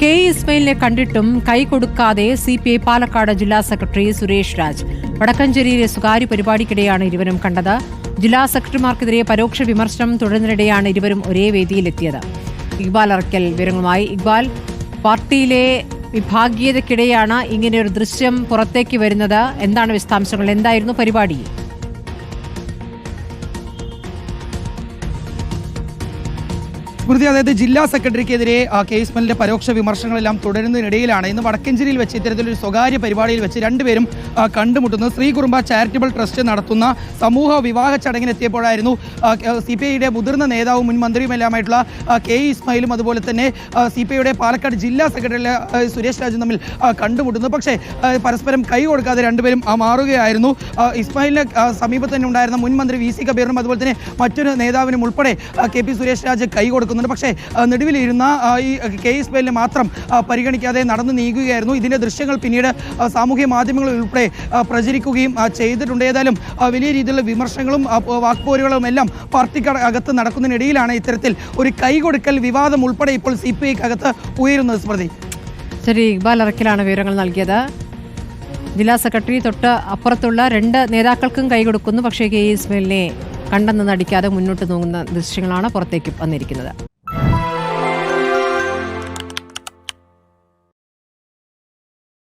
K ഇസ്മയിലിനെ കണ്ടിട്ടും കൈ കൊടുക്കാതെ സി പി ഐ പാലക്കാട് ജില്ലാ സെക്രട്ടറി സുരേഷ് രാജ്. വടക്കഞ്ചേരിയിലെ സ്വകാര്യ പരിപാടിക്കിടെയാണ് ഇരുവരും കണ്ടത്. ജില്ലാ സെക്രട്ടറിമാർക്കെതിരെ പരോക്ഷ വിമർശനം തുടരുന്നതിനിടെയാണ് ഇരുവരും ഒരേ വേദിയിലെത്തിയത്. ഇക്ബാൽ അറക്കൽ വിവരങ്ങളുമായി. ഇക്ബാൽ പാർട്ടിയിലെ വിഭാഗീയതയ്ക്കിടെയാണ് ഇങ്ങനെയൊരു ദൃശ്യം പുറത്തേക്ക് വരുന്നത്. എന്താണ് വിശദാംശങ്ങൾ? എന്തായിരുന്നു പരിപാടി? സ്മൃതി അതായത് ജില്ലാ സെക്രട്ടറിക്കെതിരെ കെ ഇസ്മലിന്റെ പരോക്ഷ വിമർശനങ്ങളെല്ലാം തുടരുന്നതിനിടയിലാണ്. ഇന്ന് വടക്കഞ്ചേരിയിൽ വെച്ച് ഇത്തരത്തിലൊരു സ്വകാര്യ പരിപാടിയിൽ വെച്ച് രണ്ടുപേരും കണ്ടുമുട്ടുന്നത് ശ്രീ കുറുമ്പ ചാരിറ്റബിൾ ട്രസ്റ്റ് നടത്തുന്ന സമൂഹ വിവാഹ ചടങ്ങിനെത്തിയപ്പോഴായിരുന്നു സി പി ഐയുടെ മുതിർന്ന നേതാവും മുൻ മന്ത്രിയുമെല്ലാമായിട്ടുള്ള കെ ഇസ്മായിലും അതുപോലെ തന്നെ സി പി ഐയുടെ പാലക്കാട് ജില്ലാ സെക്രട്ടറി സുരേഷ് രാജും തമ്മിൽ കണ്ടുമുട്ടുന്നു പക്ഷേ പരസ്പരം കൈ കൊടുക്കാതെ രണ്ടുപേരും മാറുകയായിരുന്നു. ഇസ്മായിലിന് സമീപത്ത് തന്നെ ഉണ്ടായിരുന്ന മുൻ മന്ത്രി വി സി കബീറിനും അതുപോലെ തന്നെ മറ്റൊരു നേതാവിനും ഉൾപ്പെടെ കെ പി സുരേഷ് രാജ് കൈ കൊടുക്കുന്നുണ്ട് പക്ഷേ നെടുവിലിരുന്ന ഈ കെ എസ് ഇസ്മായിലിനെ മാത്രം പരിഗണിക്കാതെ നടന്നു നീങ്ങുകയായിരുന്നു. ഇതിന്റെ ദൃശ്യങ്ങൾ പിന്നീട് സാമൂഹ്യ മാധ്യമങ്ങളിൽ ഉൾപ്പെടെ പ്രചരിക്കുകയും ചെയ്തിട്ടുണ്ട്. ഏതായാലും വലിയ രീതിയിലുള്ള വിമർശനങ്ങളും വാക്പോരുകളും എല്ലാം പാർട്ടിക്ക് അകത്ത് നടക്കുന്നതിനിടയിലാണ് ഇത്തരത്തിൽ ഒരു കൈകൊടുക്കൽ വിവാദം ഉൾപ്പെടെ ഇപ്പോൾ സി പി ഐക്കകത്ത് ഉയരുന്നത് സ്മൃതി. ശരി ഇക്ബാൽ അറക്കിലാണ് വിവരങ്ങൾ നൽകിയത്. ജില്ലാ സെക്രട്ടറി തൊട്ട് അപ്പുറത്തുള്ള രണ്ട് നേതാക്കൾക്കും കൈകൊടുക്കുന്നു. പക്ഷേ കെ ഇസ്മയിലിനെ കണ്ടെന്ന് നടിക്കാതെ മുന്നോട്ട് നോങ്ങുന്ന ദൃശ്യങ്ങളാണ് പുറത്തേക്ക് വന്നിരിക്കുന്നത്.